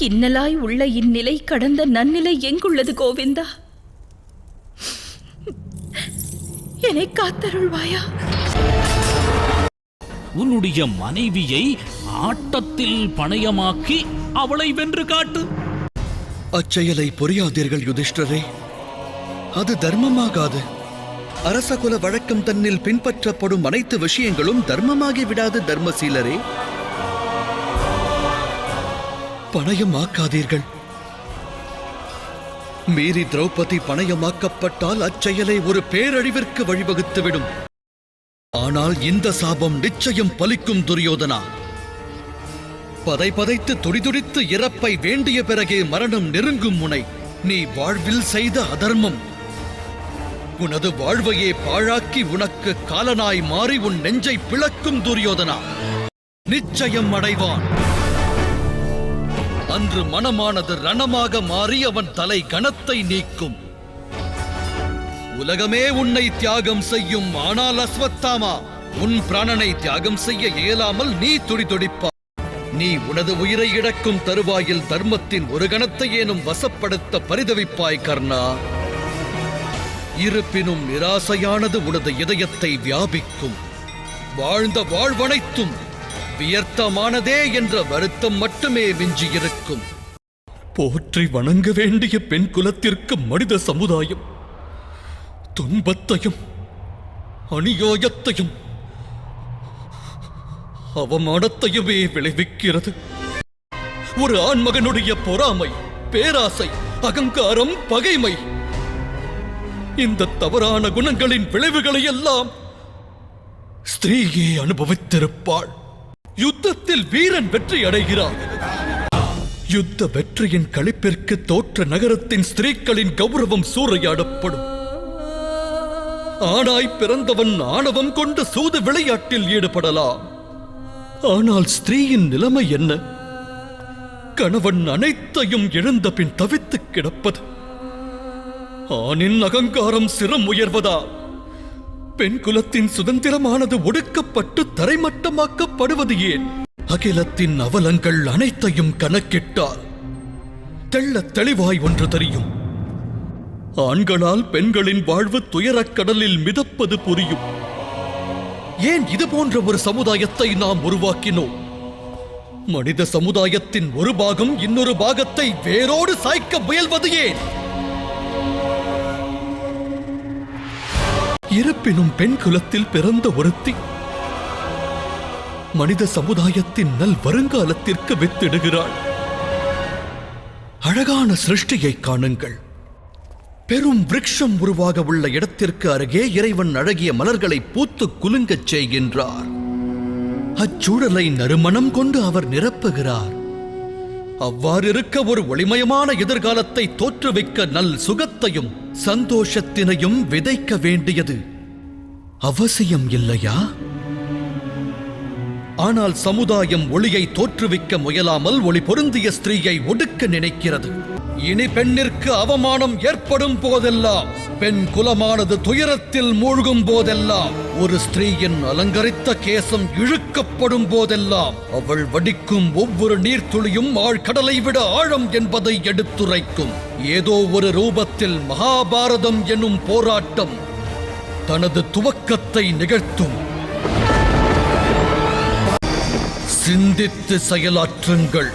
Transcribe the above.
இன்னலாய் உள்ள இந்நிலை கடந்த நன்னிலை எங்குள்ளது கோவிந்தா? என்னை காத்தருள்வாயா? உன்னுடைய மனைவியை ஆட்டத்தில் பணயமாக்கி அவளை வென்று காட்டு. அச்செயலை புரியாதீர்கள் யுதிஷ்டரே. அது தர்மமாகாது. அரசகுல வழக்கம் தன்னில் பின்பற்றப்படும் அனைத்து விஷயங்களும் தர்மமாகி விடாது தர்மசீலரே. பணயமாக்காதீர்கள். மீறி திரௌபதி பணயமாக்கப்பட்டால் அச்செயலை ஒரு பேரழிவிற்கு வழிவகுத்துவிடும். ஆனால் இந்த சாபம் நிச்சயம் பலிக்கும் துரியோதனா. பதை பதைத்து துடிதுடித்து இறப்பை வேண்டிய பிறகே மரணம் நெருங்கும் முனை. நீ வாழ்வில் செய்த அதர்மம். உனது வாழ்வையே பாழாக்கி உனக்கு காலனாய் மாறி உன் நெஞ்சை பிளக்கும் துரியோதனா. நிச்சயம் அடைவான். அன்று மனமானது ரணமாக மாறி அவன் தலை கணத்தை நீக்கும். உலகமே உன்னை தியாகம் செய்யும் ஆனால் அஸ்வத்தாமா உன் பிராணனை தியாகம் செய்ய இயலாமல் நீ துடிதுடிப்பா. நீ உனது உயிரை இழக்கும் தருவாயில் தர்மத்தின் ஒரு கணத்தை ஏனும் வசப்படுத்த பரிதவிப்பாய் கர்ணா. இருப்பினும் நிராசையானது உனது இதயத்தை வியாபிக்கும். வாழ்ந்த வாழ்வனைத்தும் வியர்த்தமானதே என்ற வருத்தம் மட்டுமே மிஞ்சியிருக்கும் போற்றி வணங்க வேண்டிய பெண் குலத்திற்கு மனித சமுதாயம். துன்பத்தையும் அநியாயத்தையும் அவமானத்தையுமே விளைவிக்கிறது. ஒரு ஆண்மகனுடைய பொறாமை பேராசை அகங்காரம் பகைமை இந்த தவறான குணங்களின் விளைவுகளை எல்லாம் ஸ்திரீயே அனுபவித்திருப்பாள். யுத்தத்தில் வீரன் வெற்றி அடைகிறார். யுத்த வெற்றியின் களிப்பிற்கு தோற்ற நகரத்தின் ஸ்திரீக்களின் கௌரவம் சூறையாடப்படும். ஆணாய் பிறந்தவன் ஆணவம் கொண்டு சூது விளையாட்டில் ஈடுபடலாம். ஆனால் ஸ்திரீயின் நிலைமை என்ன? கணவன் அனைத்தையும் இழந்த பின் தவித்து கிடப்பது. ஆணின் அகங்காரம் சிரம் உயர்வதால் பெண் குலத்தின் சுதந்திரமானது ஒடுக்கப்பட்டு தரைமட்டமாக்கப்படுவது ஏன்? அகிலத்தின் அவலங்கள் அனைத்தையும் கணக்கிட்டால் தெள்ள தெளிவாய் ஒன்று தெரியும். ஆண்களால் பெண்களின் வாழ்வு துயரக் கடலில் மிதப்பது புரியும். ஏன் இது போன்ற ஒரு சமுதாயத்தை நாம் உருவாக்கினோம்? மனித சமுதாயத்தின் ஒரு பாகம் இன்னொரு பாகத்தை வேரோடு சாய்க்க முயல்வது ஏன்? இருப்பினும் பெண் குலத்தில் பிறந்த ஒருத்தி மனித சமுதாயத்தின் நல் வருங்காலத்திற்கு வித்திடுகிறாள். அழகான சிருஷ்டியை காணுங்கள். பெரும் விரக்ஷம் உருவாக உள்ள இடத்திற்கு அருகே இறைவன் அழகிய மலர்களை பூத்து குலுங்கச் செய்கின்றார். அச்சூழலை நறுமணம் கொண்டு அவர் நிரப்புகிறார். அவ்வாறிருக்க ஒரு ஒளிமயமான எதிர்காலத்தை தோற்றுவிக்க நல் சுகத்தையும் சந்தோஷத்தினையும் விதைக்க வேண்டியது அவசியம் இல்லையா? ஆனால் சமுதாயம் ஒளியை தோற்றுவிக்க முயலாமல் ஒளி பொருந்திய ஸ்திரீயை ஒடுக்க நினைக்கிறது. இனி பெண்ணிற்கு அவமானம் ஏற்படும் போதெல்லாம் பெண் குலமானது துயரத்தில் மூழ்கும் போதெல்லாம் ஒரு ஸ்திரீயின் அலங்கரித்த கேசம் இழுக்கப்படும் போதெல்லாம் அவள் வடிக்கும் ஒவ்வொரு நீர்த்துளியும் ஆழ்கடலை விட ஆழம் என்பதை எடுத்துரைக்கும். ஏதோ ஒரு ரூபத்தில் மகாபாரதம் எனும் போராட்டம் தனது துவக்கத்தை நிகழ்த்தும். சிந்தித்து செயலாற்றுங்கள்.